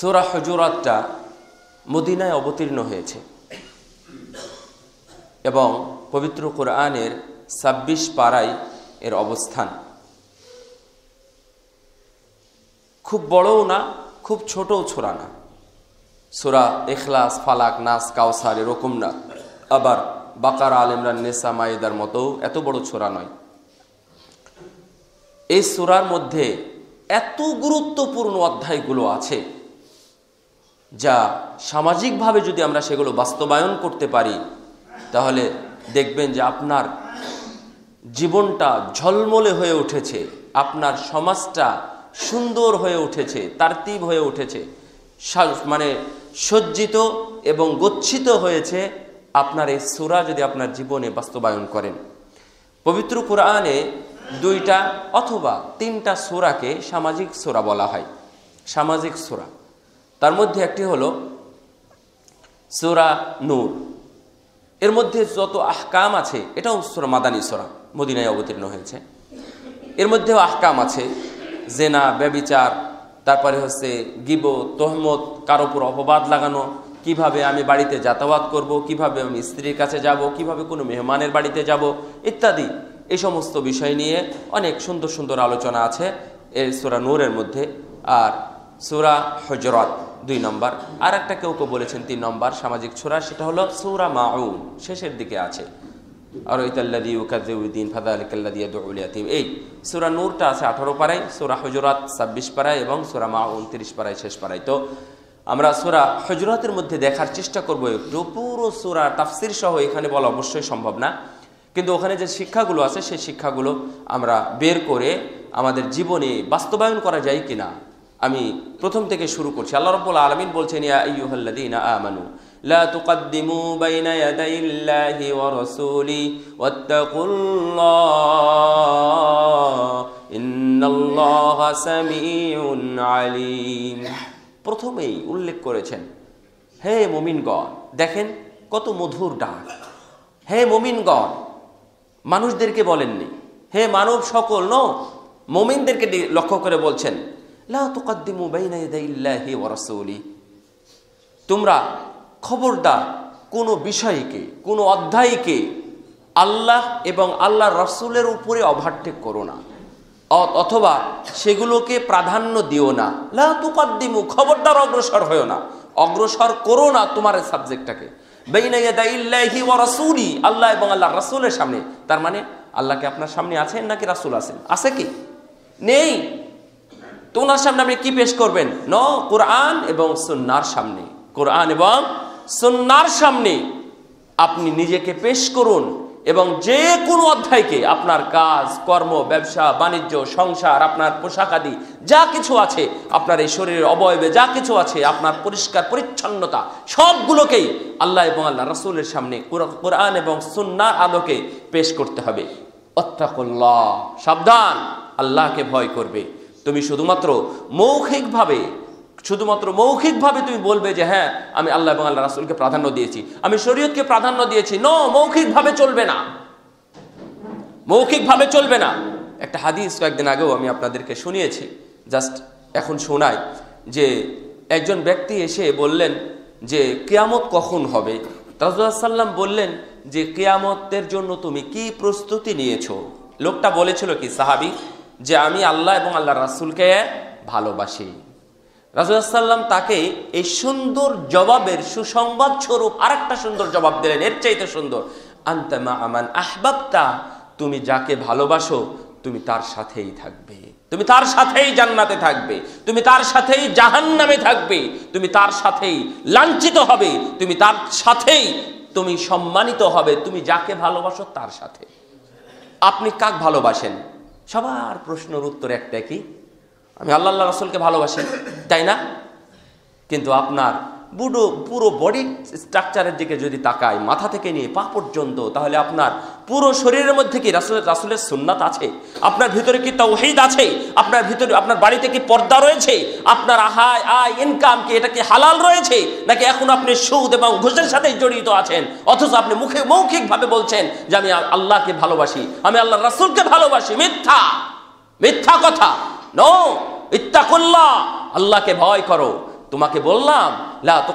সোরা হজুরাতটা মদিনায় অবতীর্ণ হয়েছে। এবং পবিত্র কোরআনের ছাব্বিশ পাড়ায় এর অবস্থান। খুব বড়ও না, খুব ছোটও ছোড়া না। সোরা এখলাস ফালাক, নাস কাউসার এরকম না। আবার বাকার, আল ইমরান, নেসা, মাইদার মতো এত বড় ছোড়া নয়। এই সুরার মধ্যে এত গুরুত্বপূর্ণ অধ্যায়গুলো আছে। যা সামাজিকভাবে যদি আমরা সেগুলো বাস্তবায়ন করতে পারি, তাহলে দেখবেন যে আপনার জীবনটা ঝলমলে হয়ে উঠেছে, আপনার সমাজটা সুন্দর হয়ে উঠেছে, তারতিব হয়ে উঠেছে মানে সজ্জিত এবং গচ্ছিত হয়েছে আপনার এই সুরা যদি আপনার জীবনে বাস্তবায়ন করেন। পবিত্র কোরআনে দুইটা অথবা তিনটা সোরাকে সামাজিক সোরা বলা হয়। সামাজিক সোরা। তার মধ্যে একটি হল সোরা নূর। এর মধ্যে যত আহকাম আছে, এটাও সোরা মাদানী সোরা, মদিনায় অবতীর্ণ হয়েছে। এর মধ্যেও আহকাম আছে, জেনা, ব্যবিচার, তারপরে হচ্ছে গিব তহমত, কারও উপর অপবাদ লাগানো, কীভাবে আমি বাড়িতে যাতায়াত করব, কীভাবে আমি স্ত্রীর কাছে যাব, কীভাবে কোনো মেহমানের বাড়িতে যাব, ইত্যাদি। এই সমস্ত বিষয় নিয়ে অনেক সুন্দর সুন্দর আলোচনা আছে এই সুরা নূরের মধ্যে। আর সুরা হজরত দুই নম্বর। আর একটা কেউ কেউ বলেছেন তিন নম্বর সামাজিক ছোরা, সেটা হলো সুরা মাউন, শেষের দিকে আছে। আর ওইতাল্লাদি উকাদ্দিন ফাদা আলিকাল্লাদি ইয়াতিম এই সুরা নূরটা আছে আঠারো পাড়ায়, সুরা হজরত ছাব্বিশ পাড়ায় এবং সুরা মা উনত্রিশ পাড়ায় শেষ পাড়ায়। তো আমরা সুরা হজরতের মধ্যে দেখার চেষ্টা করব একটু। পুরো সুরা তাফসির সহ এখানে বলা অবশ্যই সম্ভব না। কিন্তু ওখানে যে শিক্ষাগুলো আছে, সেই শিক্ষাগুলো আমরা বের করে আমাদের জীবনে বাস্তবায়ন করা যায় কিনা আমি প্রথম থেকে শুরু করছি। আল্লাহ রব্বুল আলমিন বলছেন, ইয়া আমানু, লা প্রথমেই উল্লেখ করেছেন, হে মুমিনগণ, দেখেন কত মধুর ডাক। হে মুমিনগণ, মানুষদেরকে বলেননি। হে মানব সকল, ন, মোমিনদেরকে লক্ষ্য করে বলছেন লা তুকাদ্দিমু বাইনা ইয়াদাইল্লাহি ওয়া রাসূলি। তোমরা খবরদার কোনো বিষয়কে, কোনো অধ্যায়কে আল্লাহ এবং আল্লাহ রসুলের উপরে ওভারটেক করো না। অথবা সেগুলোকে প্রাধান্য দিও না। লা তুকাদ্দিমু, খবরদার, অগ্রসর হয়েও না। অগ্রসর করো না তোমার সাবজেক্টটাকে। বেইনাইয়াদাইল্লাহি ওয়া রাসূলি, আল্লাহ এবং আল্লাহ রাসূলের সামনে। তার মানে আল্লাহকে আপনার সামনে আছেন নাকি রাসূল আছেন? আছে কি? নেই। তো ওনার সামনে আপনি কি পেশ করবেন? ন, কোরআন এবং সুন্নার সামনে। কোরআন এবং সুন্নার সামনে আপনি নিজেকে পেশ করুন এবং যে কোনো অধ্যায়কে আপনার কাজ, কর্ম, ব্যবসা, বাণিজ্য, সংসার, আপনার পোশাক আদি, যা কিছু আছে, আপনার এই শরীরের অবয়বে যা কিছু আছে, আপনার পরিষ্কার পরিচ্ছন্নতা, সবগুলোকেই আল্লাহ এবং আল্লাহ রাসুলের সামনে কোরআন এবং সুন্নার আলোকে পেশ করতে হবে। অত্তাকুল্লাহ, সাবধান, আল্লাহকে ভয় করবে। তুমি শুধুমাত্র মৌখিকভাবে শুধুমাত্র মৌখিকভাবে তুমি বলবে যে হ্যাঁ আমি আল্লাহ এবং আল্লাহ রাসুলকে প্রাধান্য দিয়েছি। আমি শরীয়তকে প্রাধান্য দিয়েছি। ন মৌখিকভাবে চলবে না। মৌখিকভাবে চলবে না। একটা হাদিস কয়েকদিন আগেও আমি আপনাদেরকে শুনিয়েছি। জাস্ট এখন শোনাই যে, একজন ব্যক্তি এসে বললেন যে, কেয়ামত কখন হবে? রাজুল্লাহ বললেন যে, কেয়ামতের জন্য তুমি কি প্রস্তুতি নিয়েছো? লোকটা বলেছিল কি, সাহাবি যে আমি আল্লাহ এবং আল্লাহ রাসুলকে ভালোবাসি। রাজুসাল্লাম তাকে এই সুন্দর জবাবের সুসংবাদ স্বরূপ আর একটা সুন্দর জবাব দিলেন, এর চাইতে সুন্দর। আন্তমা আমান আহবাবতা, তুমি যাকে ভালোবাসো, তুমি তার সাথেই থাকবে। তুমি তার সাথেই জান্নাতে থাকবে। তুমি তার সাথেই জাহান্নামে থাকবে। তুমি তার সাথেই লাঞ্ছিত হবে। তুমি তার সাথেই তুমি সম্মানিত হবে। তুমি যাকে ভালোবাসো তার সাথে। আপনি কাক ভালোবাসেন? সবার প্রশ্নের উত্তর একটা কি? আমি আল্লাহ রসুলকে ভালোবাসি তাই না? কিন্তু আপনার বুড়ো, পুরো বডি স্ট্রাকচারের দিকে যদি তাকায় মাথা থেকে নিয়ে পা পর্যন্ত, তাহলে আপনার পুরো শরীরের মধ্যে কি রাসুলের রাসুলের সুন্নাত আছে? আপনার ভিতরে কি তৌহিদ আছে? আপনার ভিতরে, আপনার বাড়িতে কি পর্দা রয়েছে? আপনার আহায়, আয়, ইনকাম কি এটা কি হালাল রয়েছে? নাকি এখন আপনি সুদ এবং ঘুষের সাথে জড়িত আছেন? অথচ আপনি মুখে মৌখিকভাবে বলছেন যে আমি আল্লাহকে ভালোবাসি, আমি আল্লাহ রাসুলকে ভালোবাসি। মিথ্যা। মিথ্যা কথা। নো ইত্তাকুল্লাহ! আল্লাহকে ভয় করো। তোমাকে বললাম লা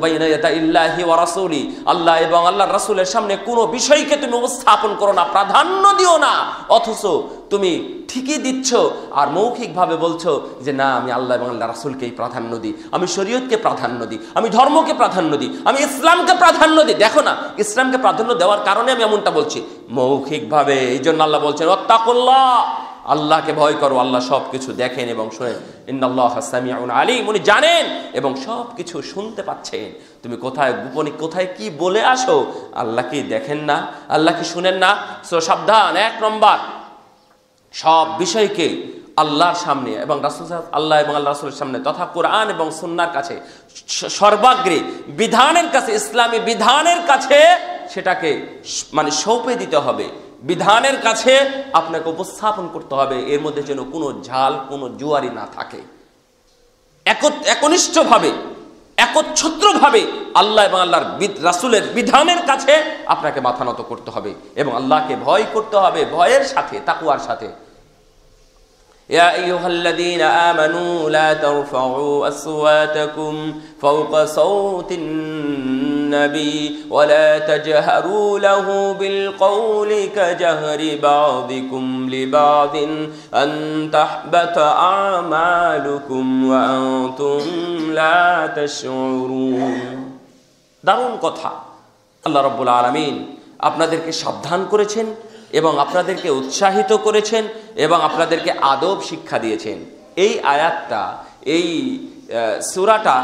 বাইনা ইয়াদা ইল্লাহি ওয়া রাসূলি। আল্লাহ এবং আল্লাহর রাসূলের সামনে কোনো বিষয়কে তুমি উপস্থাপন করো না, প্রাধান্য দিও না। অথচ তুমি ঠিকই দিচ্ছ আর মৌখিকভাবে বলছো যে, না, আমি আল্লাহ এবং আল্লাহ রাসূলকেই প্রাধান্য দিই। আমি শরীয়তকে প্রাধান্য দিই। আমি ধর্মকে প্রাধান্য দিই। আমি ইসলামকে প্রাধান্য দিই। দেখো না, ইসলামকে প্রাধান্য দেওয়ার কারণে আমি এমনটা বলছি। মৌখিকভাবে এই জন্য আল্লাহ বলছেন অত্তাকুল্লাহ আল্লাহকে ভয় করো, আল্লাহ সব কিছু দেখেন এবং শোনেন। ইন্নাল্লাহ সামিউন আলিম, উনি জানেন এবং সব কিছু শুনতে পাচ্ছেন। তুমি কোথায়, গোপনে কোথায় কি বলে আসো, আল্লাহ কি দেখেন না, আল্লাহ কি শুনেন না? সাবধান, এক নম্বর, সব বিষয়কে আল্লাহর সামনে এবং রাসুল আল্লাহ এবং আল্লাহ রাসুলের সামনে তথা কোরআন এবং সুন্নার কাছে সর্বাগ্রে বিধানের কাছে, ইসলামী বিধানের কাছে সেটাকে মানে সৌঁপে দিতে হবে। বিধানের কাছে আপনাকে উপস্থাপন করতে হবে এর মধ্যে যেন কোনো ঝাল কোনো জুয়ারি না থাকে এক- একনিষ্ঠভাবে একচ্ছত্রভাবে আল্লাহ এবং আল্লাহর বিদ- রাসূলের বিধানের কাছে আপনাকে মাথা নত করতে হবে এবং আল্লাহকে ভয় করতে হবে ভয়ের সাথে তাকুয়ার সাথে يا أيها الذين آمنوا لا ترفعوا أصواتكم فوق صوت النبي ولا تجهروا له بالقول كجهر بعضكم لبعض أن تحبط أعمالكم وأنتم لا تشعرون দারুণ কথা আল্লাহ রব্বুল আলমিন আপনাদেরকে সাবধান করেছেন এবং আপনাদেরকে উৎসাহিত করেছেন এবং আপনাদেরকে আদব শিক্ষা দিয়েছেন এই আয়াতটা এই আহ, সূরাটা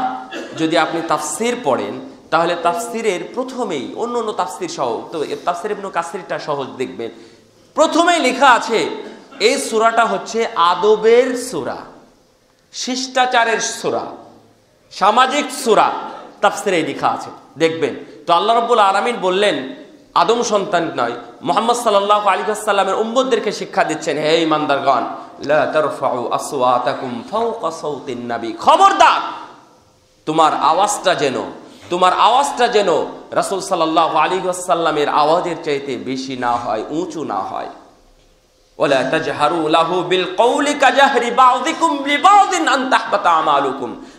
যদি আপনি তাফসির পড়েন তাহলে তাফসিরের প্রথমেই, অন্য অন্য তাফসির সহ, তো তাফসির ইবনু কাসিরটা সহজ দেখবেন। প্রথমেই লেখা আছে, এই সুরাটা হচ্ছে আদবের সুরা, শিষ্টাচারের সুরা, সামাজিক সুরা তাফসিরে লেখা আছে। দেখবেন, তো আল্লাহ রব্বুল আলামিন বললেন, আদম সন্তান নয়, মোহাম্মদ সাল্লাহ আলী সাল্লামের উম্মদদেরকে শিক্ষা দিচ্ছেন, হে ইমানদারগণ খবরদার, তোমার আওয়াজটা যেন তোমার আওয়াজটা যেন রাসূল সাল্লাহ আলী সাল্লামের আওয়াজের চাইতে বেশি না হয়, উঁচু না হয়।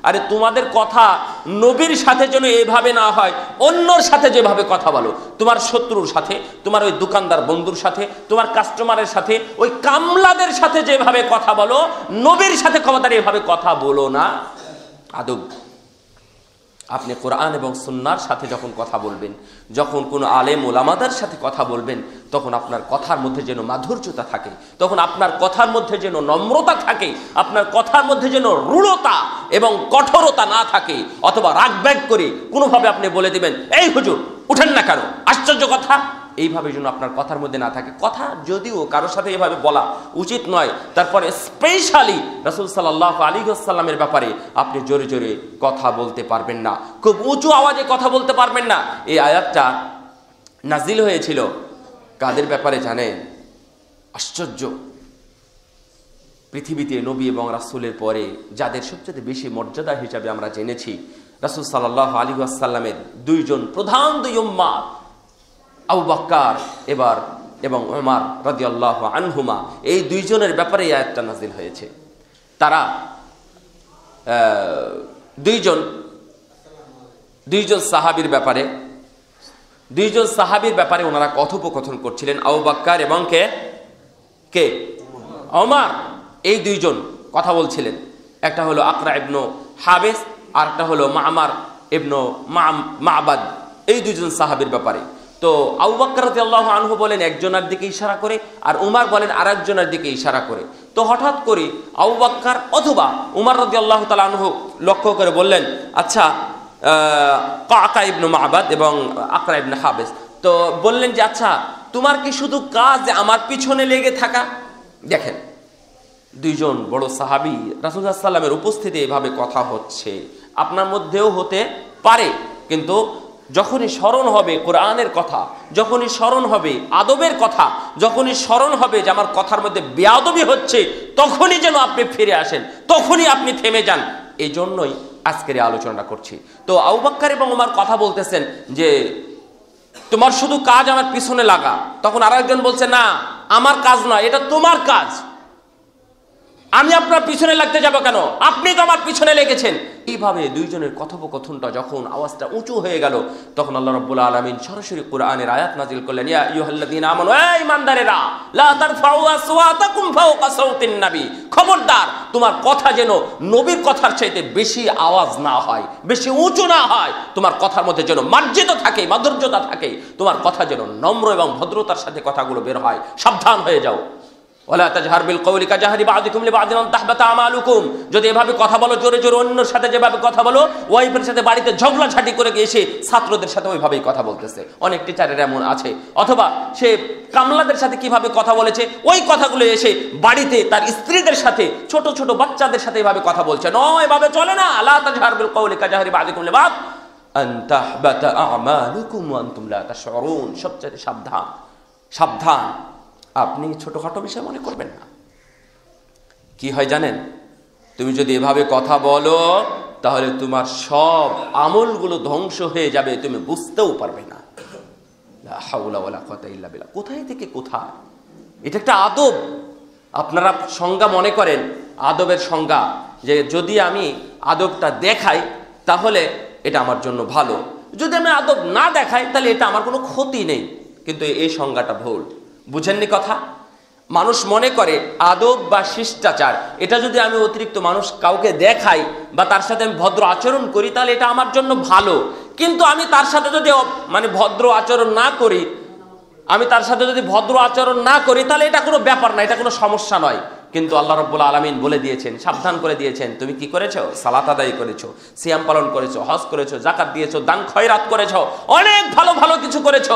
আরে তোমাদের কথা নবীর সাথে যেন এভাবে না হয়, অন্যর সাথে যেভাবে কথা বলো। তোমার শত্রুর সাথে, তোমার ওই দোকানদার বন্ধুর সাথে, তোমার কাস্টমারের সাথে, ওই কামলাদের সাথে যেভাবে কথা বলো, নবীর সাথে ক্ষমতার এভাবে কথা বলো না। আদব। আপনি কোরআন এবং সুন্নার সাথে যখন কথা বলবেন, যখন কোনো আলেম ওলামাদার সাথে কথা বলবেন, তখন আপনার কথার মধ্যে যেন মাধুর্যতা থাকে, তখন আপনার কথার মধ্যে যেন নম্রতা থাকে, আপনার কথার মধ্যে যেন রূঢ়তা এবং কঠোরতা না থাকে, অথবা রাগ ব্যাগ করে কোনোভাবে আপনি বলে দিবেন, এই হুজুর, উঠেন না কেন? আশ্চর্য কথা। এইভাবে যেন আপনার কথার মধ্যে না থাকে। কথা যদিও কারোর সাথে এভাবে বলা উচিত নয়, তারপরে স্পেশালি রাসুল সাল্লাহ আলী সাল্লামের ব্যাপারে আপনি জোরে জোরে কথা বলতে পারবেন না। খুব উঁচু আওয়াজে কথা বলতে পারবেন না। এই আয়াতটা নাজিল হয়েছিল কাদের ব্যাপারে জানেন? আশ্চর্য। পৃথিবীতে নবী এবং রাসুলের পরে যাদের সবচেয়ে বেশি মর্যাদা হিসাবে আমরা জেনেছি, রাসুল সাল্লাহ আলী দুইজন প্রধান দুই উম্মা আবু বাক্কার এবার এবং ওমার রাদিয়াল্লাহু আনহুমা, এই দুইজনের ব্যাপারে আয়াতটা নাজিল হয়েছে। তারা দুইজন দুইজন সাহাবীর ব্যাপারে, দুইজন সাহাবীর ব্যাপারে ওনারা কথোপকথন করছিলেন। আবু বাক্কার এবং কে? কে? ওমার এই দুইজন কথা বলছিলেন। একটা হলো আকরা ইবনু হাবেস, আর একটা হলো মামার ইবনু মাবাদ। এই দুইজন সাহাবীর ব্যাপারে। তো আবু বাক্কার রাদিয়াল্লাহু আনহু বলেন, একজনের দিকে ইশারা করে আর উমার বলেন আরেকজনের দিকে ইশারা করে। তো হঠাৎ করে আবু বাক্কার অথবা উমার রদি আল্লাহ তাআলা আনহু লক্ষ্য করে বললেন আচ্ছা কাকা ইবনু মাবাদ এবং আকরা ইবনে হাবেস, তো বললেন যে আচ্ছা তোমার কি শুধু কাজ আমার পিছনে লেগে থাকা? দেখেন, দুইজন বড় সাহাবি রাসুল্লাহ সাল্লামের উপস্থিতি এভাবে কথা হচ্ছে। আপনার মধ্যেও হতে পারে, কিন্তু যখনই স্মরণ হবে কোরআনের কথা, যখনই স্মরণ হবে আদবের কথা, যখনই স্মরণ হবে যে আমার কথার মধ্যে বেয়াদবি হচ্ছে, তখনই যেন আপনি ফিরে আসেন, তখনই আপনি থেমে যান। এই জন্যই আজকের আলোচনাটা করছি। তো আউবাক্কার এবং আমার কথা বলতেছেন যে, তোমার শুধু কাজ আমার পিছনে লাগা। তখন আরেকজন বলছে, না, আমার কাজ নয়, এটা তোমার কাজ। আমি আপনার পিছনে লাগতে যাব কেন? আপনি তো আমার পিছনে লেগেছেন। এইভাবে দুইজনের কথোপকথনটা যখন আওয়াজটা উঁচু হয়ে গেল, তখন আল্লাহ রাব্বুল আলামিন সরাসরি কোরআনের আয়াত নাজিল করলেন, ইয়া আইয়ুহাল্লাযীনা আমানু এই ইমানদারেরা লা তারফাউ আসওয়াতাকুম ফাওকা সাওতিন নবী। খবরদার, তোমার কথা যেন নবীর কথার চাইতে বেশি আওয়াজ না হয়, বেশি উঁচু না হয়। তোমার কথার মধ্যে যেন মার্জিত থাকে, মাধুর্যতা থাকে। তোমার কথা যেন নম্র এবং ভদ্রতার সাথে কথাগুলো বের হয়। সাবধান হয়ে যাও। ওলা তাজহার বিল কওলি কাজাহারি বাযিকুম লিবাযিন আন তাহবাতা আমালুকুম। যদি এভাবে কথা বলো, জোরে জোরে অন্যর সাথে যেভাবে কথা বলো, ওয়াইফের সাথে বাড়িতে ঝগড়া ঝাঁটি করে এসে ছাত্রদের সাথে ওইভাবেই কথা বলতেছে। অনেক টিচারের এমন আছে। অথবা সে কামলাদের সাথে কীভাবে কথা বলেছে, ওই কথাগুলো এসে বাড়িতে তার স্ত্রীদের সাথে, ছোট ছোট বাচ্চাদের সাথে এভাবে কথা বলছে। নয়, এভাবে চলে না। লা তাজহার বিল কওলি কাজাহারি বাযিকুম লিবাদ। আন তাহবাতা আমালুকুম ওয়া আনতুম লা তাশউরুন। সবচেয়ে সাবধান। সাবধান। আপনি ছোটখাটো বিষয় মনে করবেন না। কি হয় জানেন? তুমি যদি এভাবে কথা বলো, তাহলে তোমার সব আমলগুলো ধ্বংস হয়ে যাবে, তুমি বুঝতেও পারবে না। কোথায় থেকে কোথায়? এটা একটা আদব। আপনারা সংজ্ঞা মনে করেন, আদবের সংজ্ঞা, যে যদি আমি আদবটা দেখাই, তাহলে এটা আমার জন্য ভালো। যদি আমি আদব না দেখাই, তাহলে এটা আমার কোনো ক্ষতি নেই। কিন্তু এই সংজ্ঞাটা ভুল। বুঝেননি কথা? মানুষ মনে করে আদব বা শিষ্টাচার। এটা যদি আমি অতিরিক্ত মানুষ কাউকে দেখাই বা তার সাথে আমি ভদ্র আচরণ করি, তাহলে এটা আমার জন্য ভালো। কিন্তু আমি তার সাথে যদি মানে ভদ্র আচরণ না করি, আমি তার সাথে যদি ভদ্র আচরণ না করি, তাহলে এটা কোনো ব্যাপার না, এটা কোনো সমস্যা নয়। কিন্তু আল্লাহ রব্বুল আলমিন বলে দিয়েছেন, সাবধান করে দিয়েছেন, তুমি কি করেছ? সালাত আদায় করেছ, সিয়াম পালন করেছ, হজ করেছ জাকাত দিয়েছ, দান খয়রাত করেছ, অনেক ভালো ভালো কিছু করেছ।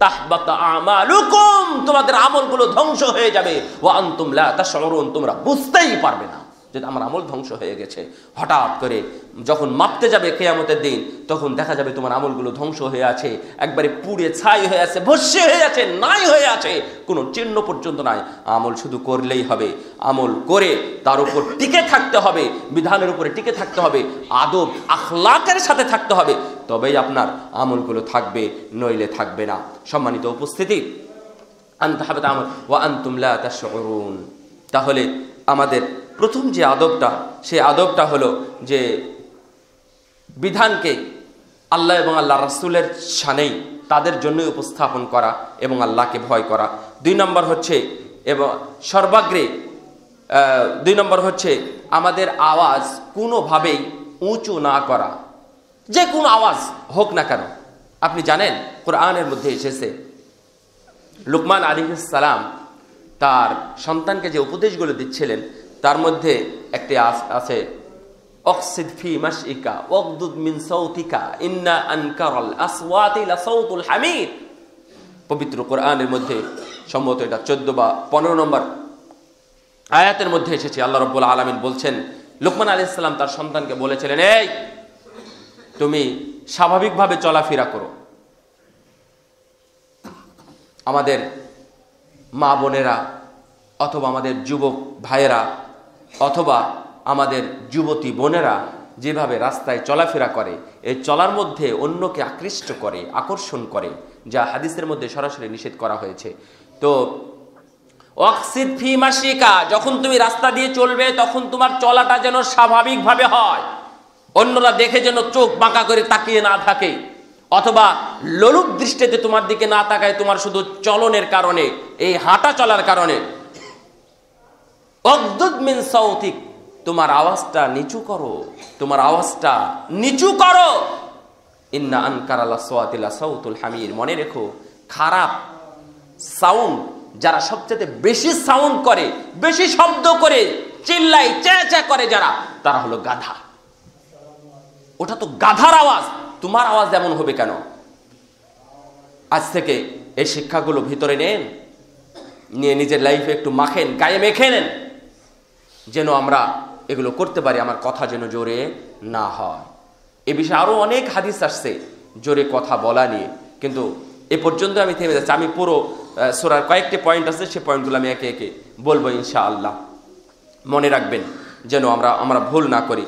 আমালুকুম, তোমাদের আমলগুলো ধ্বংস হয়ে যাবে। ওয়া আনতুম লা তাশউরুন, তোমরা বুঝতেই পারবে না যে আমার আমল ধ্বংস হয়ে গেছে। হঠাৎ করে যখন মাপতে যাবে কেয়ামতের দিন, তখন দেখা যাবে তোমার আমলগুলো ধ্বংস হয়ে আছে। একবারে পুড়ে ছাই হয়ে আছে ভস্যে হয়ে আছে, নাই হয়ে আছে। কোনো চিহ্ন পর্যন্ত নাই। আমল শুধু করলেই হবে। আমল করে তার উপর টিকে থাকতে হবে, বিধানের উপরে টিকে থাকতে হবে, আদব, আখলাকের সাথে থাকতে হবে। তবেই আপনার আমলগুলো থাকবে, নইলে থাকবে না। সম্মানিত উপস্থিতি। আনতে হবে আমল, ওয়া আনতুম লা তাহলে আমাদের প্রথম যে আদবটা, সেই আদবটা হলো যে বিধানকে আল্লাহ এবং আল্লাহ রাসুলের শানেই তাদের জন্যই উপস্থাপন করা এবং আল্লাহকে ভয় করা। দুই নম্বর হচ্ছে, এবং সর্বাগ্রে দুই নম্বর হচ্ছে আমাদের আওয়াজ কোনোভাবেই উঁচু না করা। যে কোনো আওয়াজ হোক না কেন, আপনি জানেন কোরআনের মধ্যে এসেছে, লুকমান সালাম তার সন্তানকে যে উপদেশগুলো দিচ্ছিলেন, তার মধ্যে একটি আছে, অক্সিদ ফি মাসইকা ওয়াগদুদ মিন সাউতিকা, ইন্না আনকারাল আসওয়াতি লাসাউতুল হামিদ। পবিত্র কোরআনের মধ্যে সম্ভবত এটা চোদ্দ বা পনেরো নম্বর আয়াতের মধ্যে এসেছে। আল্লাহ রব্বুল আলমিন বলছেন, লুকমান আলী ইসলাম তার সন্তানকে বলেছিলেন, এই তুমি স্বাভাবিকভাবে চলাফেরা করো। আমাদের মা বোনেরা অথবা আমাদের যুবক ভাইয়েরা অথবা আমাদের যুবতী বোনেরা যেভাবে রাস্তায় চলাফেরা করে এই চলার মধ্যে অন্যকে আকৃষ্ট করে, আকর্ষণ করে, যা হাদিসের মধ্যে সরাসরি নিষেধ করা হয়েছে। তো অক্সিদ ফি মাসিকা যখন তুমি রাস্তা দিয়ে চলবে, তখন তোমার চলাটা যেন স্বাভাবিকভাবে হয়। অন্যরা দেখে যেন চোখ বাঁকা করে তাকিয়ে না থাকে। অথবা লোলুপ দৃষ্টিতে তোমার দিকে না তাকায় তোমার শুধু চলনের কারণে, এই হাঁটা চলার কারণে। তোমার আওয়াজটা নিচু করো, তোমার আওয়াজটা নিচু করো। ইন্না আনকার আল্লাহ সোয়াতিল্লা সাউতুল হামির, মনে রেখো, খারাপ সাউন্ড যারা সবচেয়ে বেশি সাউন্ড করে, বেশি শব্দ করে চিল্লাই চেঁচা করে যারা, তারা হলো গাধা। ওটা তো গাধার আওয়াজ। তোমার আওয়াজ এমন হবে কেন? আজ থেকে এই শিক্ষাগুলো ভিতরে নেন, নিয়ে নিজের লাইফে একটু মাখেন, গায়ে মেখে নেন, যেন আমরা এগুলো করতে পারি, আমার কথা যেন জোরে না হয়। এ বিষয়ে আরও অনেক হাদিস আসছে, জোরে কথা বলা নিয়ে। কিন্তু এ পর্যন্ত আমি থেমে যাচ্ছি, আমি পুরো সোরার কয়েকটি পয়েন্ট আছে সেই পয়েন্টগুলো আমি একে একে বলব ইনশাআল্লাহ। মনে রাখবেন যেন আমরা আমরা ভুল না করি।